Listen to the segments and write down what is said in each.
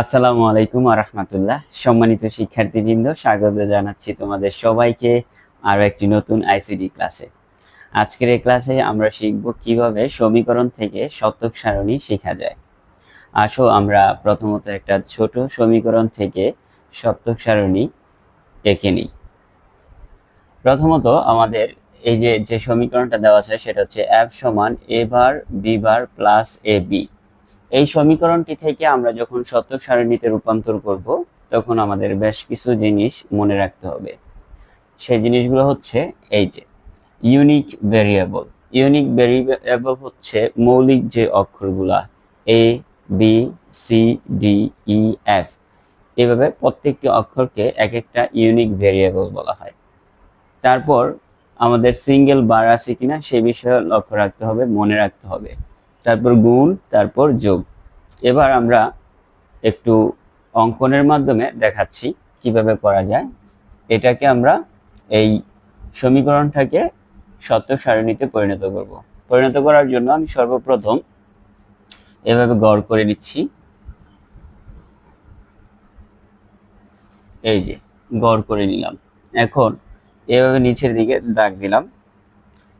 আসসালামু আলাইকুম রহমতুল্লাহ। সম্মানিত শিক্ষার্থীবৃন্দ, স্বাগত জানাচ্ছি তোমাদের সবাইকে আরও একটি নতুন আইসিডি ক্লাসে আজকের এই ক্লাসে আমরা শিখব কীভাবে সমীকরণ থেকে শতক সারণী শেখা যায়। আসো, আমরা প্রথমত একটা ছোট সমীকরণ থেকে শতক সারণী এঁকে নিই। প্রথমত আমাদের এই যে যে সমীকরণটা দেওয়া আছে সেটা হচ্ছে অ্যাপ সমান A bar B bar plus A B এই সমীকরণটি থেকে আমরা যখন শতক সারণীতে রূপান্তর করব, তখন আমাদের বেশ কিছু জিনিস মনে রাখতে হবে। সেই জিনিসগুলো হচ্ছে এই যে ইউনিক ভেরিয়েবল ইউনিক ভেরিয়েবল হচ্ছে মৌলিক যে অক্ষরগুলা A B C D E F এভাবে প্রত্যেকটি অক্ষরকে এক একটা ইউনিক ভেরিয়েবল বলা হয়। তারপর আমাদের সিঙ্গেল বার আছে কিনা, সে বিষয়ে লক্ষ্য রাখতে হবে, মনে রাখতে হবে। তারপর গুণ, তারপর যোগ। এবার আমরা একটু অঙ্কনের মাধ্যমে দেখাচ্ছি কীভাবে করা যায়। এটাকে আমরা এই সমীকরণটাকে শতক সারণীতে পরিণত করব। পরিণত করার জন্য আমি সর্বপ্রথম এভাবে গড় করে নিচ্ছি। এই যে, গড় করে নিলাম। এখন এভাবে নিচের দিকে দাগ দিলাম।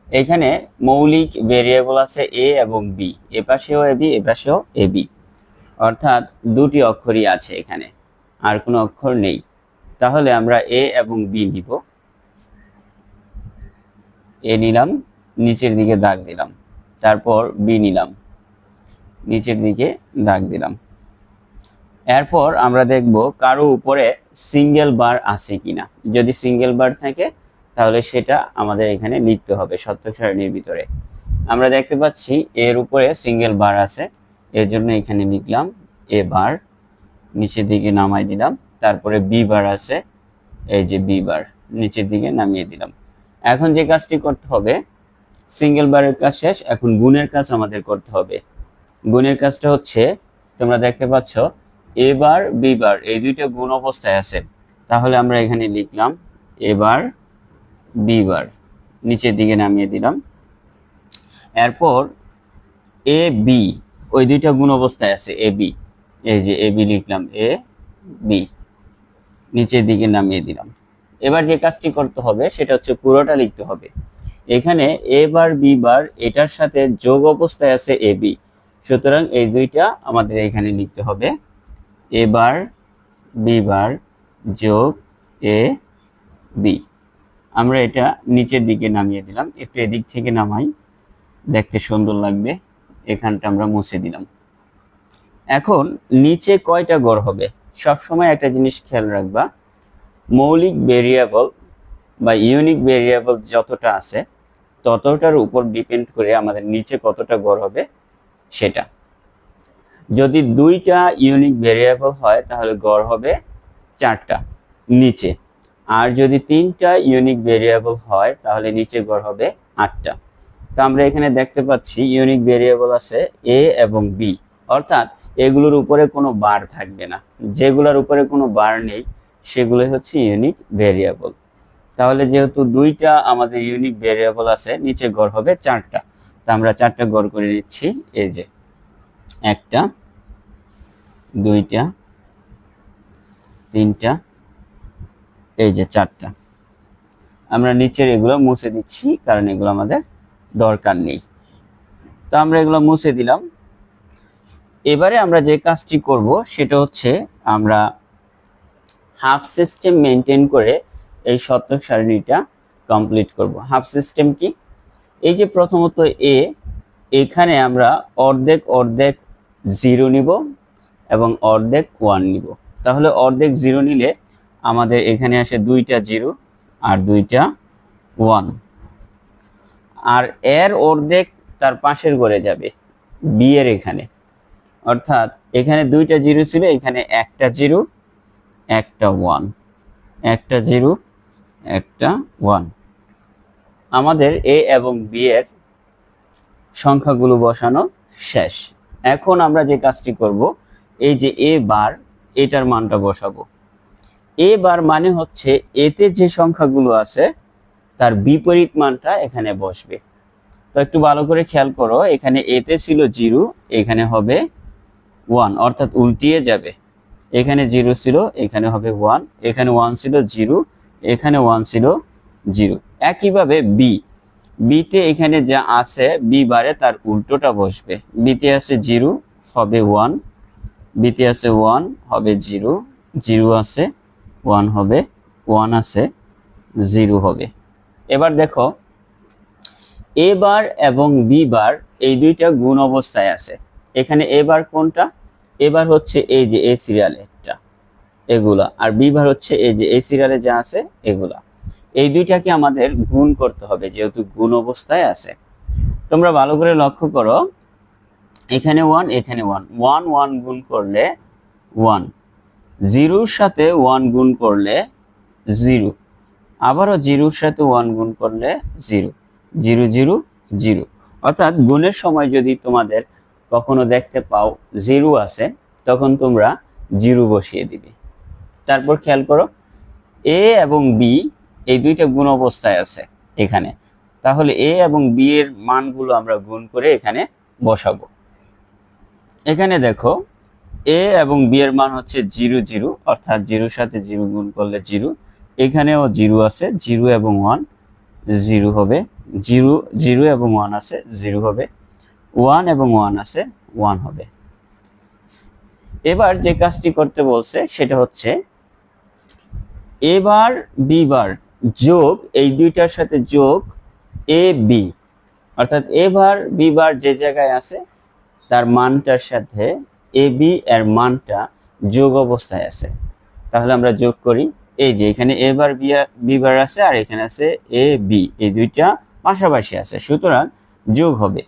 এখানে মৌলিক ভেরিয়েবল আছে এ এবং বি এ পাশেও এ বি এ পাশেও এ বি অর্থাৎ দুটি অক্ষরই আছে এখানে, আর কোনো অক্ষর নেই। তাহলে আমরা এ এবং বি নিব। এ নিলাম, নিচের দিকে দাগ দিলাম। তারপর বি নিলাম, নিচের দিকে দাগ দিলাম। এরপর আমরা দেখব কারও উপরে সিঙ্গেল বার আছে কিনা। যদি সিঙ্গেল বার থাকে তাহলে সেটা আমাদের এখানে লিখতে হবে সত্যক সারণীর ভিতরে। আমরা দেখতে পাচ্ছি এর উপরে সিঙ্গেল বার আছে, এর জন্য এখানে লিখলাম এ বার নিচের দিকে নামাই দিলাম, তারপরে বি বার আছে, এই যে বি বার নিচের দিকে নামিয়ে দিলাম। এখন যে কাজটি করতে হবে সিঙ্গেল বারের কাজ শেষ, এখন গুণের কাজ আমাদের করতে হবে। গুণের কাজটা হচ্ছে, তোমরা দেখতে পাচ্ছ এ বার বি বার এই দুইটা গুণ অবস্থায় আছে। তাহলে আমরা এখানে লিখলাম এবার বি বার নিচের দিকে নামিয়ে দিলাম। এরপর এ বি ওই দুইটা গুণ অবস্থায় আছে এ বি এই যে এ বি লিখলাম এ বি নিচের দিকে নামিয়ে দিলাম। এবার যে কাজটি করতে হবে, সেটা হচ্ছে পুরোটা লিখতে হবে। এখানে এ বার বি বার এটার সাথে যোগ অবস্থায় আছে এ বি সুতরাং এই দুইটা আমাদের এখানে লিখতে হবে। এ বার বি বার যোগ এ বি আমরা এটা নিচের দিকে নামিয়ে দিলাম। একটু এদিক থেকে নামাই। দেখতে সুন্দর লাগবে। এখানটা আমরা মুছে দিলাম। এখন নিচে কয়টা গড় হবে? সব সময় একটা জিনিস খেয়াল রাখবা। মৌলিক ভেরিয়েবল বা ইউনিক ভেরিয়েবল যতটা আছে, ততটার উপর ডিপেন্ড করে আমাদের নিচে কতটা গড় হবে সেটা। যদি দুইটা ইউনিক ভেরিয়েবল হয়, তাহলে গড় হবে চারটা নিচে। আর যদি তিনটা ইউনিক ভেরিয়েবল হয়, তাহলে নিচে গড় হবে আটটা। তো আমরা এখানে দেখতে পাচ্ছি ইউনিক ভেরিয়েবল আছে এ এবং বি অর্থাৎ এগুলোর উপরে কোনো বার থাকবে না। যেগুলোর উপরে কোনো বার নেই সেগুলো হচ্ছে ইউনিক ভেরিয়েবল তাহলে যেহেতু দুইটা আমাদের ইউনিক ভেরিয়েবল আছে, নিচে গড় হবে চারটা। তা আমরা চারটা গড় করে নিচ্ছি, এই যে একটা, দুইটা, তিনটা এই যে চারটা। আমরা নিচের এগুলো মুছে দিচ্ছি, কারণ এগুলো আমাদের দরকার নেই। তো আমরা এগুলো মুছে দিলাম। এবারে আমরা যে কাজটি করব, সেটা হচ্ছে আমরা হাফ সিস্টেম মেনটেন করে এই শতক সারণীটা কমপ্লিট করব। হাফ সিস্টেম কি? এই যে প্রথমত এ, এখানে আমরা অর্ধেক অর্ধেক জিরো নিব এবং অর্ধেক ওয়ান নিব। তাহলে অর্ধেক জিরো নিলে আমাদের এখানে আসে দুইটা জিরো আর দুইটা ওয়ান। আর এর অর্ধেক তার পাশের ঘরে যাবে বি এর এখানে। অর্থাৎ এখানে দুইটা জিরো ছিল, এখানে একটা জিরো, একটা ওয়ান। একটা জিরো, একটা ওয়ান। আমাদের এ এবং বি এর সংখ্যাগুলো বসানো শেষ। এখন আমরা যে কাজটি করব, এই যে এ বার, এটার মানটা বসাবো। এ বার মানে হচ্ছে এতে যে সংখ্যাগুলো আছে, তার বিপরীত মানটা এখানে বসবে। তো একটু ভালো করে খেয়াল করো, এখানে এতে ছিল জিরো, এখানে হবে ওয়ান, অর্থাৎ উল্টিয়ে যাবে। এখানে জিরো ছিল, এখানে হবে ওয়ান, এখানে ওয়ান ছিল জিরো, এখানে ওয়ান ছিল জিরো। একইভাবে বি, বিতে এখানে যা আছে, বি বারে তার উল্টোটা বসবে। বিতে আছে জিরো, হবে ওয়ান, বিতে আছে ওয়ান, হবে জিরো জিরো আছে ওয়ান হবে, ওয়ান আছে, জিরো হবে। এবার দেখো, এ বার এবং বি বার এই দুইটা গুণ অবস্থায় আছে। এখানে এ বার কোনটা? এবার হচ্ছে এই যে এ সিরিয়ালেরটা এগুলা। আর বি বার হচ্ছে এই যে এই সিরিয়ালে যা আছে, এগুলা। এই দুইটাকে আমাদের গুণ করতে হবে, যেহেতু গুণ অবস্থায় আছে। তোমরা ভালো করে লক্ষ্য করো, এখানে ওয়ান এখানে ওয়ান ওয়ান ওয়ান গুণ করলে ওয়ান জিরোর সাথে ওয়ান গুণ করলে জিরো। আবারও জিরোর সাথে ওয়ান গুণ করলে জিরো। Zero zero zero. অর্থাৎ গুণের সময় যদি তোমাদের কখনো দেখতে পাও জিরো আছে, তখন তোমরা জিরো বসিয়ে দিবে। তারপর খেয়াল করো, এ এবং বি এই দুইটা গুণ অবস্থায় আছে এখানে। তাহলে এ এবং বি এর মানগুলো আমরা গুণ করে এখানে বসাবো। এখানে দেখো এ এবং বি এর মান হচ্ছে জিরো জিরো, অর্থাৎ জিরোর সাথে জিরো গুণ করলে জিরো। এখানেও জিরো আছে, জিরো এবং ওয়ান জিরো হবে। জিরো জিরো এবং ওয়ান আছে, জিরো হবে। ওয়ান এবং ওয়ান আছে, ওয়ান হবে। এবার যে কাজটি করতে বলছে, সেটা হচ্ছে এবার বি বার যোগ, এই দুইটার সাথে যোগ এ বি অর্থাৎ এবার বি বার যে জায়গায় আছে, তার মানটার সাথে এ বি এর মানটা যোগ অবস্থায় আছে। তাহলে আমরা যোগ করি, এই যে এখানে এ বার বি বার আছে আর এখানে আছে এ বি এই দুইটা পাশাপাশি আছে। সুতরাং যোগ হবে।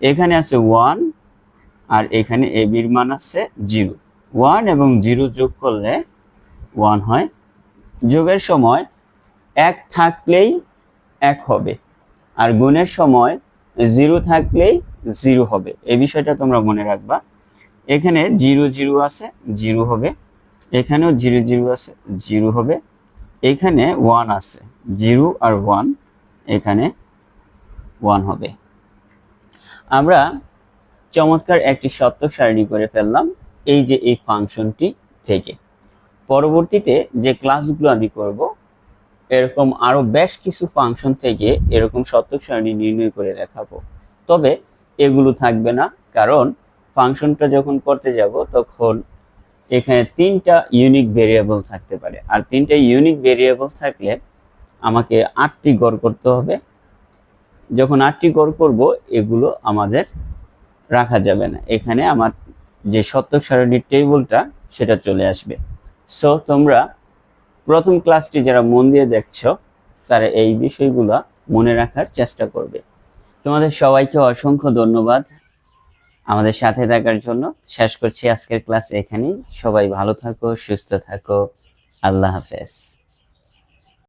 এখানে আছে ওয়ান আর এখানে এ বির মান আছে জিরো ওয়ান এবং জিরো যোগ করলে ওয়ান হয়। যোগের সময় এক থাকলেই এক হবে আর গুণের সময় জিরো থাকলেই জিরো হবে। এই বিষয়টা তোমরা মনে রাখবা। এখানে জিরো জিরো আছে, জিরো হবে। এখানেও জিরো জিরো আছে, জিরো হবে। এখানে ওয়ান আছে, জিরো আর ওয়ান, এখানে ওয়ান হবে। আমরা চমৎকার একটি সত্য সারণী করে ফেললাম এই যে এই ফাংশনটি থেকে। পরবর্তীতে যে ক্লাসগুলো আমি করব, এরকম আরও বেশ কিছু ফাংশন থেকে এরকম সত্য সারণী নির্ণয় করে দেখাবো। তবে এগুলো থাকবে না, কারণ ফাংশনটা যখন করতে যাব, তখন এখানে তিনটা ইউনিক ভেরিয়েবল থাকতে পারে। আর তিনটা ইউনিক ভেরিয়েবল থাকলে আমাকে আটটি গড় করতে হবে। যখন আটটি গড় করব, এগুলো আমাদের রাখা যাবে না। এখানে আমার যে সত্যক সারণীর টেবিলটা, সেটা চলে আসবে। সো তোমরা প্রথম ক্লাসটি যারা মন দিয়ে দেখছ, তারা এই বিষয়গুলো মনে রাখার চেষ্টা করবে। তোমাদের সবাইকে অসংখ্য ধন্যবাদ। আমাদের সাথে থাকার জন্য শেষ করছি আজকের ক্লাস এখানেই। সবাই ভালো থাকো, সুস্থ থাকো। আল্লাহ হাফেজ।